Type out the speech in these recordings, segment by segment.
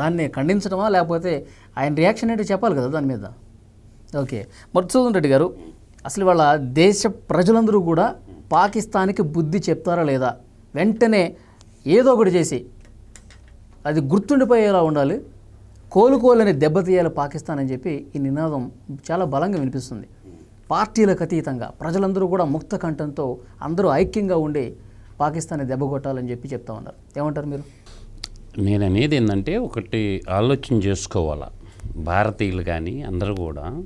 దాన్ని ఖండించడమా లేకపోతే ఆయన రియాక్షన్ ఏంటో చెప్పాలి కదా దాని మీద? ఓకే. మధుసూదన్ రెడ్డి గారు అసలు వాళ్ళ దేశ ప్రజలందరూ కూడా పాకిస్తాన్కి బుద్ధి చెప్తారా లేదా? వెంటనే ఏదో ఒకటి చేసి అది గుర్తుండిపోయేలా ఉండాలి. కోలుకోలేని దెబ్బతీయాలి పాకిస్తాన్ అని చెప్పి ఈ నినాదం చాలా బలంగా వినిపిస్తుంది. పార్టీలకు అతీతంగా ప్రజలందరూ కూడా ముక్త కంఠంతో అందరూ ఐక్యంగా ఉండి పాకిస్తాన్ని దెబ్బ కొట్టాలని చెప్పి చెప్తా ఉన్నారు. ఏమంటారు మీరు? నేను అనేది ఏంటంటే ఒకటి ఆలోచన చేసుకోవాలా. భారతీయులు కానీ అందరూ కూడా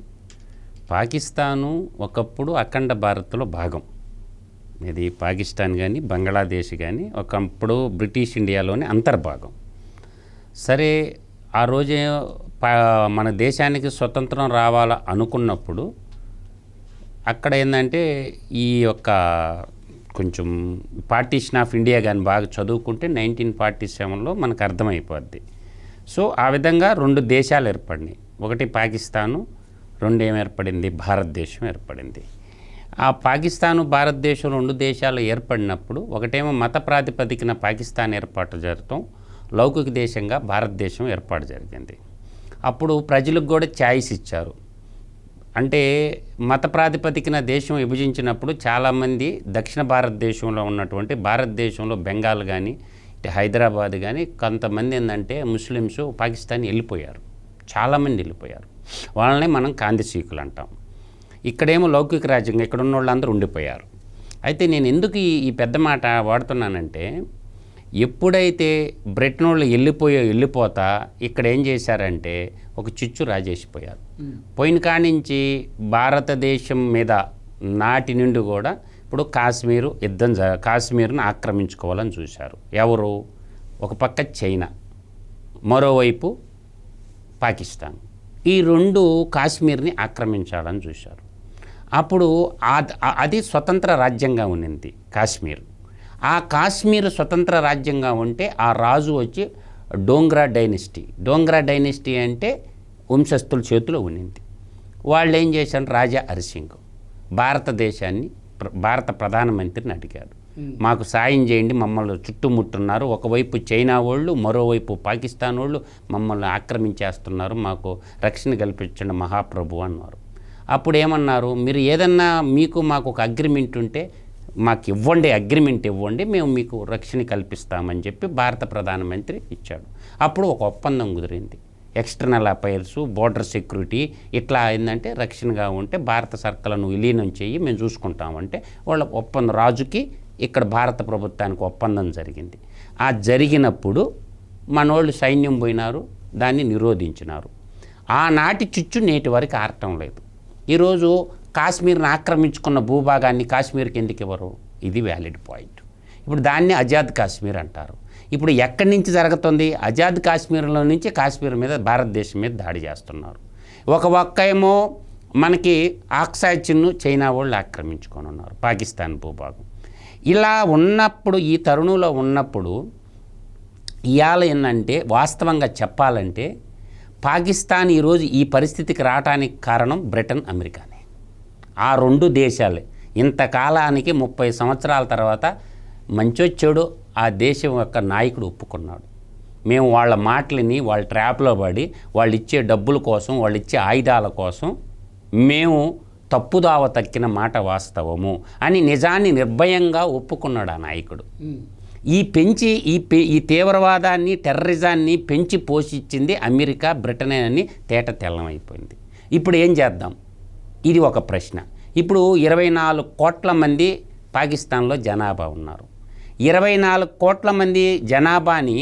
పాకిస్తాను ఒకప్పుడు అఖండ భారత్లో భాగం. ఇది పాకిస్తాన్ కానీ బంగ్లాదేశ్ కానీ ఒకప్పుడు బ్రిటిష్ ఇండియాలోని అంతర్భాగం. సరే ఆ రోజే పా మన దేశానికి స్వతంత్రం రావాలా అనుకున్నప్పుడు అక్కడ ఏంటంటే ఈ యొక్క కొంచెం పార్టీషన్ ఆఫ్ ఇండియా కానీ బాగా చదువుకుంటే నైన్టీన్ ఫార్టీ సెవెన్లో మనకు అర్థమైపోద్ది. సో ఆ విధంగా రెండు దేశాలు ఏర్పడినాయి. ఒకటి పాకిస్తాను రెండు ఏం ఏర్పడింది? భారతదేశం ఏర్పడింది. ఆ పాకిస్తాను భారతదేశం రెండు దేశాలు ఏర్పడినప్పుడు ఒకటేమో మత ప్రాతిపదికన పాకిస్తాన్ ఏర్పాటు జరగటం లౌకిక దేశంగా భారతదేశం ఏర్పాటు జరిగింది. అప్పుడు ప్రజలకు కూడా ఛాయిస్ ఇచ్చారు. అంటే మత ప్రాతిపదికన దేశం విభజించినప్పుడు చాలామంది దక్షిణ భారతదేశంలో ఉన్నటువంటి భారతదేశంలో బెంగాల్ కానీ ఇటు హైదరాబాద్ కానీ కొంతమంది ఏంటంటే ముస్లిమ్స్ పాకిస్తాన్ వెళ్ళిపోయారు. చాలామంది వెళ్ళిపోయారు. వాళ్ళని మనం కాంతిశీకులు అంటాం. ఇక్కడేమో లౌకిక రాజ్యంగా ఇక్కడ ఉన్న వాళ్ళందరూ ఉండిపోయారు. అయితే నేను ఎందుకు ఈ ఈ పెద్ద మాట వాడుతున్నానంటే ఎప్పుడైతే బ్రిటన్ వాళ్ళు వెళ్ళిపోయో వెళ్ళిపోతా ఇక్కడ ఏం చేశారంటే ఒక చిచ్చు రాజేసిపోయారు. పోయిన కానించి భారతదేశం మీద నాటి నుండి కూడా ఇప్పుడు కాశ్మీరు యుద్ధం కాశ్మీర్ను ఆక్రమించుకోవాలని చూశారు. ఎవరు? ఒక పక్క చైనా మరోవైపు పాకిస్తాన్. ఈ రెండు కాశ్మీర్ని ఆక్రమించాలని చూశారు. అప్పుడు అది స్వతంత్ర రాజ్యంగా ఉన్నింది కాశ్మీర్. ఆ కాశ్మీర్ స్వతంత్ర రాజ్యంగా ఉంటే ఆ రాజు వచ్చి డోంగ్రా డైనెస్టీ. డోంగ్రా డైనెస్టీ అంటే వంశస్థుల చేతిలో ఉన్నింది. వాళ్ళు ఏం చేశారు? రాజా హరిసింగ్ భారతదేశాన్ని ప్ర- భారత ప్రధానమంత్రిని అడిగారు. మాకు సాయం చేయండి మమ్మల్ని చుట్టుముట్టున్నారు. ఒకవైపు చైనా వాళ్ళు మరోవైపు పాకిస్తాన్ వాళ్ళు మమ్మల్ని ఆక్రమించేస్తున్నారు. మాకు రక్షణ కల్పించండి మహాప్రభు అన్నారు. అప్పుడు ఏమన్నారు మీరు ఏదన్నా మీకు మాకు ఒక అగ్రిమెంట్ ఉంటే మాకు ఇవ్వండి అగ్రిమెంట్ ఇవ్వండి మేము మీకు రక్షణ కల్పిస్తామని చెప్పి భారత ప్రధానమంత్రి ఇచ్చాడు. అప్పుడు ఒక ఒప్పందం కుదిరింది. ఎక్స్టర్నల్ అఫైర్స్ బోర్డర్ సెక్యూరిటీ ఇట్లా ఏంటంటే రక్షణగా ఉంటే భారత సర్కలను విలీనం చేయి మేము చూసుకుంటామంటే వాళ్ళ ఒప్పందం రాజుకి ఇక్కడ భారత ప్రభుత్వానికి ఒప్పందం జరిగింది. ఆ జరిగినప్పుడు మనోళ్ళు సైన్యం పోయినారు దాన్ని నిరోధించినారు. ఆనాటి చిచ్చు నేటి వరకు ఆడటం లేదు. ఈరోజు కాశ్మీర్ని ఆక్రమించుకున్న భూభాగాన్ని కాశ్మీర్కి ఎందుకు ఇవ్వరు? ఇది వ్యాలిడ్ పాయింట్. ఇప్పుడు దాన్ని అజాద్ కాశ్మీర్ అంటారు. ఇప్పుడు ఎక్కడి నుంచి జరుగుతుంది? ఆజాద్ కాశ్మీర్లో నుంచి కాశ్మీర్ మీద భారతదేశం మీద దాడి చేస్తున్నారు. ఒక ఒక్క ఏమో మనకి ఆక్సాయ్ చిన్ను చైనా వాళ్ళు ఆక్రమించుకొని ఉన్నారు పాకిస్తాన్ భూభాగం. ఇలా ఉన్నప్పుడు ఈ తరుణంలో ఉన్నప్పుడు ఇవాళ ఏంటంటే వాస్తవంగా చెప్పాలంటే పాకిస్తాన్ ఈరోజు ఈ పరిస్థితికి రావడానికి కారణం బ్రిటన్ అమెరికానే. ఆ రెండు దేశాలే. ఇంతకాలానికి ముప్పై సంవత్సరాల తర్వాత మంచొచ్చాడు ఆ దేశం యొక్క నాయకుడు ఒప్పుకున్నాడు. మేము వాళ్ళ మాటలని వాళ్ళ ట్రాప్లో పడి వాళ్ళు ఇచ్చే డబ్బుల కోసం వాళ్ళు ఇచ్చే ఆయుధాల కోసం మేము తప్పుదావ తక్కిన మాట వాస్తవము అని నిజాన్ని నిర్భయంగా ఒప్పుకున్నాడు ఆ నాయకుడు. ఈ పెంచి ఈ పె ఈ తీవ్రవాదాన్ని టెర్రరిజాన్ని పెంచి పోషించింది అమెరికా బ్రిటనే అని తేట తెల్లమైపోయింది ఇప్పుడు ఏం చేద్దాం? ఇది ఒక ప్రశ్న. ఇప్పుడు ఇరవై నాలుగు కోట్ల మంది పాకిస్తాన్లో జనాభా ఉన్నారు. ఇరవై నాలుగు కోట్ల మంది జనాభాని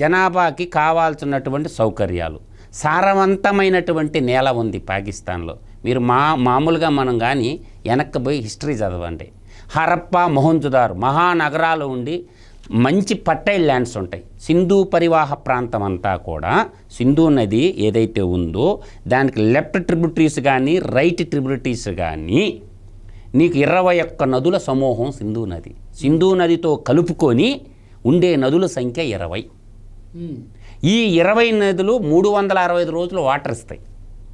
జనాభాకి కావాల్సినటువంటి సౌకర్యాలు. సారవంతమైనటువంటి నేల ఉంది పాకిస్తాన్లో. మీరు మా మామూలుగా మనం కానీ వెనక్కి పోయి హిస్టరీ చదవండి. హరప్పా మొహంజుదార్ మహానగరాలు ఉండి మంచి పట్టైల్ ల్యాండ్స్ ఉంటాయి. సింధు పరివాహ ప్రాంతం అంతా కూడా సింధు నది ఏదైతే ఉందో దానికి లెఫ్ట్ ట్రిబ్యూటరీస్ కానీ రైట్ ట్రిబ్యూటరీస్ కానీ నీకు ఇరవై ఒక్క నదుల సమూహం సింధు నది. సింధు నదితో కలుపుకొని ఉండే నదుల సంఖ్య ఇరవై. ఈ ఇరవై నదులు మూడు వందల అరవై ఐదు రోజులు వాటర్ ఇస్తాయి.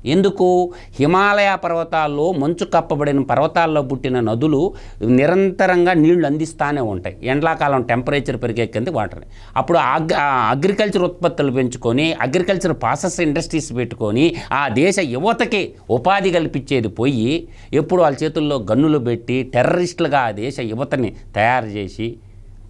ఎందుకు? హిమాలయ పర్వతాల్లో మంచు కప్పబడిన పర్వతాల్లో పుట్టిన నదులు నిరంతరంగా నీళ్ళు అందిస్తూనే ఉంటాయి. ఎండాకాలం టెంపరేచర్ పెరిగే కింద వాటర్ అప్పుడు అగ్ అగ్రికల్చర్ ఉత్పత్తులు పెంచుకొని అగ్రికల్చర్ ప్రాసెస్ ఇండస్ట్రీస్ పెట్టుకొని ఆ దేశ యువతకి ఉపాధి కల్పించేది పోయి ఎప్పుడు వాళ్ళ చేతుల్లో గన్నులు పెట్టి టెర్రరిస్టులుగా ఆ దేశ యువతని తయారు చేసి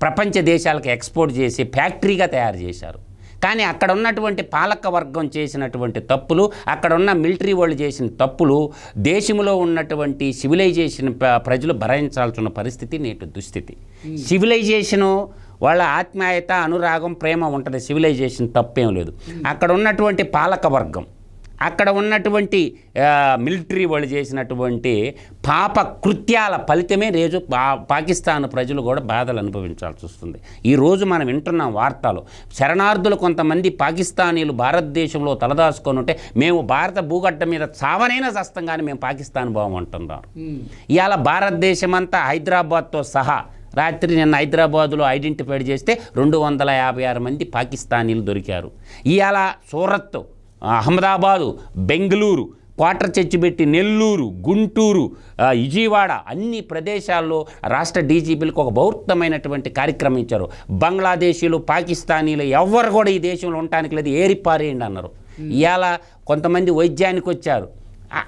ప్రపంచ దేశాలకు ఎక్స్పోర్ట్ చేసి ఫ్యాక్టరీగా తయారు చేశారు. కానీ అక్కడ ఉన్నటువంటి పాలక వర్గం చేసినటువంటి తప్పులు అక్కడ ఉన్న మిలిటరీ వాళ్ళు చేసిన తప్పులు దేశంలో ఉన్నటువంటి సివిలైజేషన్ ప్రజలు భరించాల్సిన పరిస్థితి నేటి దుస్థితి. సివిలైజేషను వాళ్ళ ఆత్మీయత అనురాగం ప్రేమ ఉంటుంది. సివిలైజేషన్ తప్పేం లేదు. అక్కడ ఉన్నటువంటి పాలక వర్గం అక్కడ ఉన్నటువంటి మిలిటరీ వాళ్ళు చేసినటువంటి పాప కృత్యాల ఫలితమే రేజు పా పాకిస్తాన్ ప్రజలు కూడా బాధలు అనుభవించాల్సి వస్తుంది. ఈరోజు మనం వింటున్న వార్తలు. శరణార్థులు కొంతమంది పాకిస్తానీలు భారతదేశంలో తలదాచుకొని ఉంటే మేము భారత భూగడ్డ మీద చావనైనా చస్తాం కానీ మేము పాకిస్తాన్ బాగుంటున్నారు ఇవాళ భారతదేశం అంతా హైదరాబాద్తో సహా రాత్రి నిన్న హైదరాబాదులో ఐడెంటిఫైడ్ చేస్తే రెండు వందల యాభై ఆరు మంది పాకిస్తానీలు దొరికారు. ఇవాళ సూరత్ అహ్మదాబాదు బెంగళూరు క్వార్టర్ చర్చి పెట్టి నెల్లూరు గుంటూరు విజయవాడ అన్ని ప్రదేశాల్లో రాష్ట్ర డీజీపీలకు ఒక బౌద్ధమైనటువంటి కార్యక్రమం ఇచ్చారు. బంగ్లాదేశీలు పాకిస్తానీలు ఎవ్వరు కూడా ఈ దేశంలో ఉండటానికి లేదు ఏరిపారేయండి అన్నారు. ఇవాళ కొంతమంది వైద్యానికి వచ్చారు.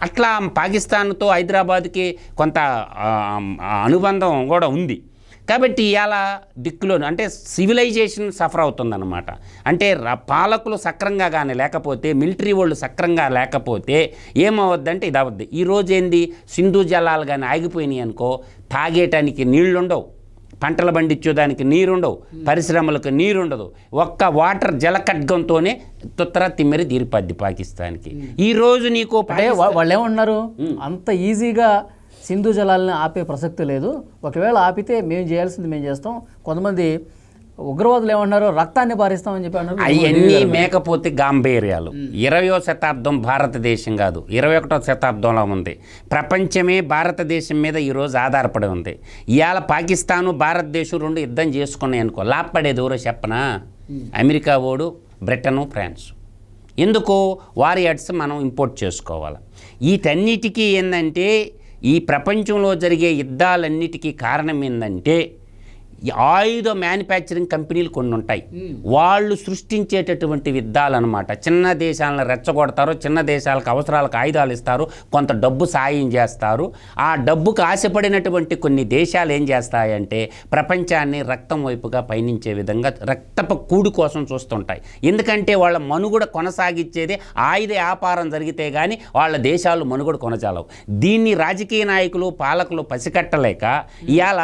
అట్లా పాకిస్తాన్తో హైదరాబాద్కి కొంత అనుబంధం కూడా ఉంది. కాబట్టి ఇవాళ దిక్కులో అంటే సివిలైజేషన్ సఫర్ అవుతుందన్నమాట. అంటే పాలకులు సక్రంగా కానీ లేకపోతే మిలిటరీ వాళ్ళు సక్రంగా లేకపోతే ఏమవద్దంటే ఇది అవద్దు ఈరోజు ఏంది సింధు జలాలు కానీ ఆగిపోయినాయి అనుకో తాగేటానికి నీళ్ళు ఉండవు పంటలు పండించేదానికి నీరుండవు. పరిశ్రమలకు నీరుండదు. ఒక్క వాటర్ జలఖడ్గంతోనే తుత్తర తిమ్మిరి తీరిపద్ది పాకిస్తాన్కి. ఈ రోజు నీకు అంటే వా- వాళ్ళు ఏమంటున్నారు అంత ఈజీగా సింధు జలాలని ఆపే ప్రసక్తి లేదు. ఒకవేళ ఆపితే మేము చేయాల్సింది మేము చేస్తాం. కొంతమంది ఉగ్రవాదులు ఏమన్నారు రక్తాన్ని పారిస్తామని చెప్పి అన్నారు. అవన్నీ మేకపోతే గాంభీర్యాలు. ఇరవయో శతాబ్దం భారతదేశం కాదు. ఇరవై ఒకటో శతాబ్దంలో ఉంది. ప్రపంచమే భారతదేశం మీద ఈరోజు ఆధారపడి ఉంది. ఇవాళ పాకిస్తాను భారతదేశం రెండు యుద్ధం చేసుకున్నాయి అనుకో లాభపడేది ఎవరో చెప్పనా? అమెరికా ఓడు బ్రిటను ఫ్రాన్స్. ఎందుకు? వారియర్స్ మనం ఇంపోర్ట్ చేసుకోవాలి. వీటన్నిటికీ ఏంటంటే ఈ ప్రపంచంలో జరిగే యుద్ధాలన్నిటికీ కారణం ఏంటంటే ఆయుధ మ్యానుఫ్యాక్చరింగ్ కంపెనీలు కొన్ని ఉంటాయి. వాళ్ళు సృష్టించేటటువంటి యుద్ధాలు అనమాట చిన్న దేశాలను రెచ్చగొడతారు చిన్న దేశాలకు అవసరాలకు ఆయుధాలు ఇస్తారు కొంత డబ్బు సాయం చేస్తారు. ఆ డబ్బుకు ఆశపడినటువంటి కొన్ని దేశాలు ఏం చేస్తాయంటే ప్రపంచాన్ని రక్తం వైపుగా పయనించే విధంగా రక్తపు కూడు కోసం చూస్తుంటాయి. ఎందుకంటే వాళ్ళ మనుగడ కొనసాగించేది ఆయుధ వ్యాపారం జరిగితే కానీ వాళ్ళ దేశాలు మనుగడ కొనసాగవు దీన్ని రాజకీయ నాయకులు పాలకులు పసికట్టలేక ఇవాళ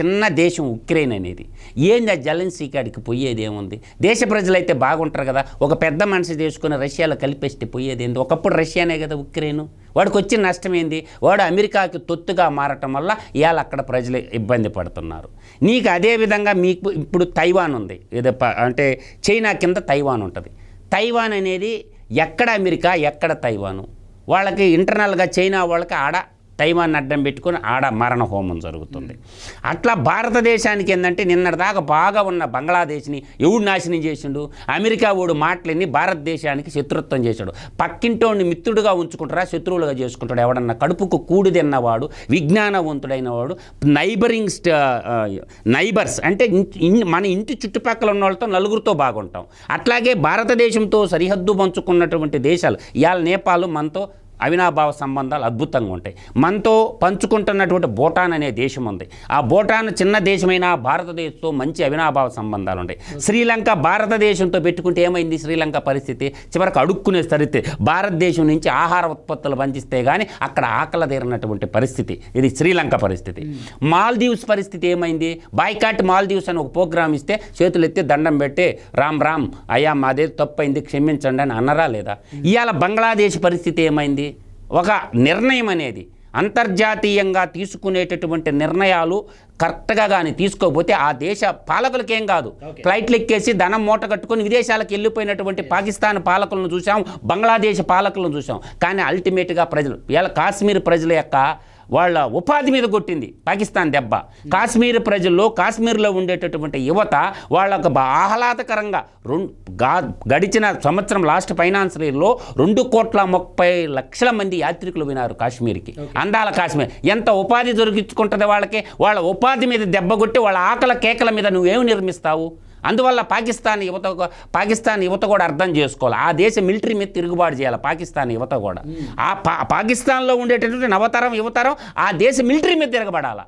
చిన్న దేశం ఉక్రెయిన్ అనేది. ఏంది ఆ జలెన్సీ కాడికి పోయేది ఏముంది దేశ ప్రజలైతే బాగుంటారు కదా. ఒక పెద్ద మనిషి చేసుకుని రష్యాలో కలిపేస్తే పోయేది ఏంది ఒకప్పుడు రష్యానే కదా ఉక్రెయిన్. వాడికి వచ్చిన నష్టం ఏంది? వాడు అమెరికాకి తొత్తుగా మారటం వల్ల ఇవాళ అక్కడ ప్రజలు ఇబ్బంది పడుతున్నారు. నీకు అదేవిధంగా మీకు ఇప్పుడు తైవాన్ ఉంది. ఏదో అంటే చైనా కింద తైవాన్ ఉంటుంది. తైవాన్ అనేది ఎక్కడ అమెరికా ఎక్కడ తైవాను? వాళ్ళకి ఇంటర్నల్గా చైనా వాళ్ళకి ఆడ తైవాన్ అడ్డం పెట్టుకొని ఆడ మరణ హోమం జరుగుతుంది. అట్లా భారతదేశానికి ఏంటంటే నిన్నటిదాకా బాగా ఉన్న బంగ్లాదేశ్ని ఎవడు నాశనం చేసిండు? అమెరికా ఓడు మాటలని భారతదేశానికి శత్రుత్వం చేశాడు. పక్కింటోడిని మిత్రుడుగా ఉంచుకుంటారా? శత్రువులుగా చేసుకుంటాడు. ఎవడన్నా కడుపుకు కూడి తిన్నవాడు విజ్ఞానవంతుడైన వాడు నైబరింగ్ నైబర్స్ అంటే మన ఇంటి చుట్టుపక్కల ఉన్న వాళ్ళతో నలుగురితో బాగుంటాం. అట్లాగే భారతదేశంతో సరిహద్దు పంచుకున్నటువంటి దేశాలు ఇవాళ నేపాల్ మనతో అవినాభావ సంబంధాలు అద్భుతంగా ఉంటాయి. మనతో పంచుకుంటున్నటువంటి భూటాన్ అనే దేశం ఉంది. ఆ భూటాన్ చిన్న దేశమైన భారతదేశంతో మంచి అవినాభావ సంబంధాలు ఉంటాయి. శ్రీలంక భారతదేశంతో పెట్టుకుంటే ఏమైంది? శ్రీలంక పరిస్థితి చివరికి అడుక్కునే పరిస్థితి భారతదేశం నుంచి ఆహార ఉత్పత్తులు పంచిస్తే కానీ అక్కడ ఆకలి తీరినటువంటి పరిస్థితి. ఇది శ్రీలంక పరిస్థితి. మాల్దీవ్స్ పరిస్థితి ఏమైంది? బాయ్కాట్ మాల్దీవ్స్ అని ఒక ప్రోగ్రామ్ ఇస్తే చేతులు ఎత్తి దండం పెట్టి రామ్ రామ్ అయ్యా మాదే తప్పైంది క్షమించండి అని అన్నరా లేదా? ఇవాళ బంగ్లాదేశ్ పరిస్థితి ఏమైంది? ఒక నిర్ణయం అనేది అంతర్జాతీయంగా తీసుకునేటటువంటి నిర్ణయాలు కరెక్ట్గా కానీ తీసుకోకపోతే ఆ దేశ పాలకులకేం కాదు. ఫ్లైట్లు ఎక్కేసి ధనం మూట కట్టుకొని విదేశాలకు వెళ్ళిపోయినటువంటి పాకిస్తాన్ పాలకులను చూసాం బంగ్లాదేశ్ పాలకులను చూసాం. కానీ అల్టిమేట్గా ప్రజలు ఇవాళ కాశ్మీర్ ప్రజల యొక్క వాళ్ళ ఉపాధి మీద కొట్టింది పాకిస్తాన్ దెబ్బ. కాశ్మీర్ ప్రజల్లో కాశ్మీర్లో ఉండేటటువంటి యువత వాళ్ళకు బా- ఆహ్లాదకరంగా రెండు గడిచిన సంవత్సరం లాస్ట్ ఫైనాన్స్ ఇయర్లో రెండు కోట్ల ముప్పై లక్షల మంది యాత్రికులు వినారు కాశ్మీర్కి. అందాల కాశ్మీర్. ఎంత ఉపాధి దొరికించుకుంటుంది వాళ్ళకి? వాళ్ళ ఉపాధి మీద దెబ్బ కొట్టి వాళ్ళ ఆకల కేకల మీద నువ్వేమి నిర్మిస్తావు? అందువల్ల పాకిస్తాన్ యువత పాకిస్తాన్ యువత కూడా అర్థం చేసుకోవాలి. ఆ దేశ మిలిటరీ మీద తిరుగుబాటు చేయాలి పాకిస్తాన్ యువత కూడా. ఆ పా పాకిస్తాన్లో ఉండేటటువంటి నవతరం యువతరం ఆ దేశ మిలిటరీ మీద తిరగబడాలి.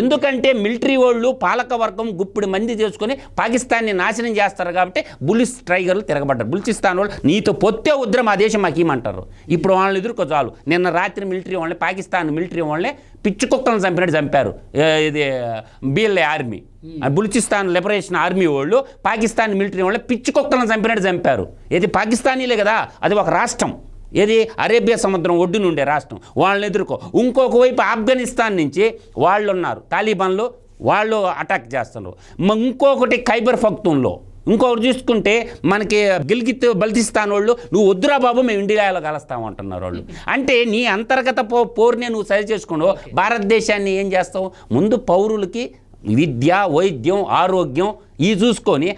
ఎందుకంటే మిలిటరీ వాళ్ళు పాలక వర్గం గుప్పిడి మంది చేసుకొని పాకిస్తాన్ని నాశనం చేస్తారు కాబట్టి బులిస్ ట్రైగర్లు తిరగబడ్డారు. బులిచిస్తాన్ వాళ్ళు నీతో పొత్తే ఉద్రం ఆ దేశం మాకు ఏమంటారు? ఇప్పుడు వాళ్ళని ఎదుర్కో చాలు. నిన్న రాత్రి మిలిటరీ వాళ్ళని పాకిస్తాన్ మిలిటరీ వాళ్ళని పిచ్చి కుక్కలను చంపినట్టు చంపారు. ఇది బిఎల్ఏ ఆర్మీ. ఆ బులిచిస్తాన్ లిబరేషన్ ఆర్మీ వాళ్ళు పాకిస్తాన్ మిలిటరీ వాళ్ళని పిచ్చి కుక్కలను చంపినట్టు చంపారు. ఇది పాకిస్తానీలే కదా అది ఒక రాష్ట్రం. ఏది? అరేబియా సముద్రం ఒడ్డున ఉండే రాష్ట్రం. వాళ్ళని ఎదుర్కో. ఇంకొక వైపు ఆఫ్ఘనిస్తాన్ నుంచి వాళ్ళు ఉన్నారు. తాలిబాన్లు వాళ్ళు అటాక్ చేస్తున్నారు. ఇంకొకటి ఖైబర్ ఫక్తుంలో ఇంకొకటి చూసుకుంటే మనకి గిల్గిత్ బల్తిస్తాన్ వాళ్ళు నువ్వు వద్దురా బాబు మేము ఇండియాలో కలుస్తాం అంటున్నారు వాళ్ళు. అంటే నీ అంతర్గత పో పోరునే నువ్వు సరి చేసుకుని భారతదేశాన్ని ఏం చేస్తావు? ముందు పౌరులకి విద్య వైద్యం ఆరోగ్యం ఇవి చూసుకొని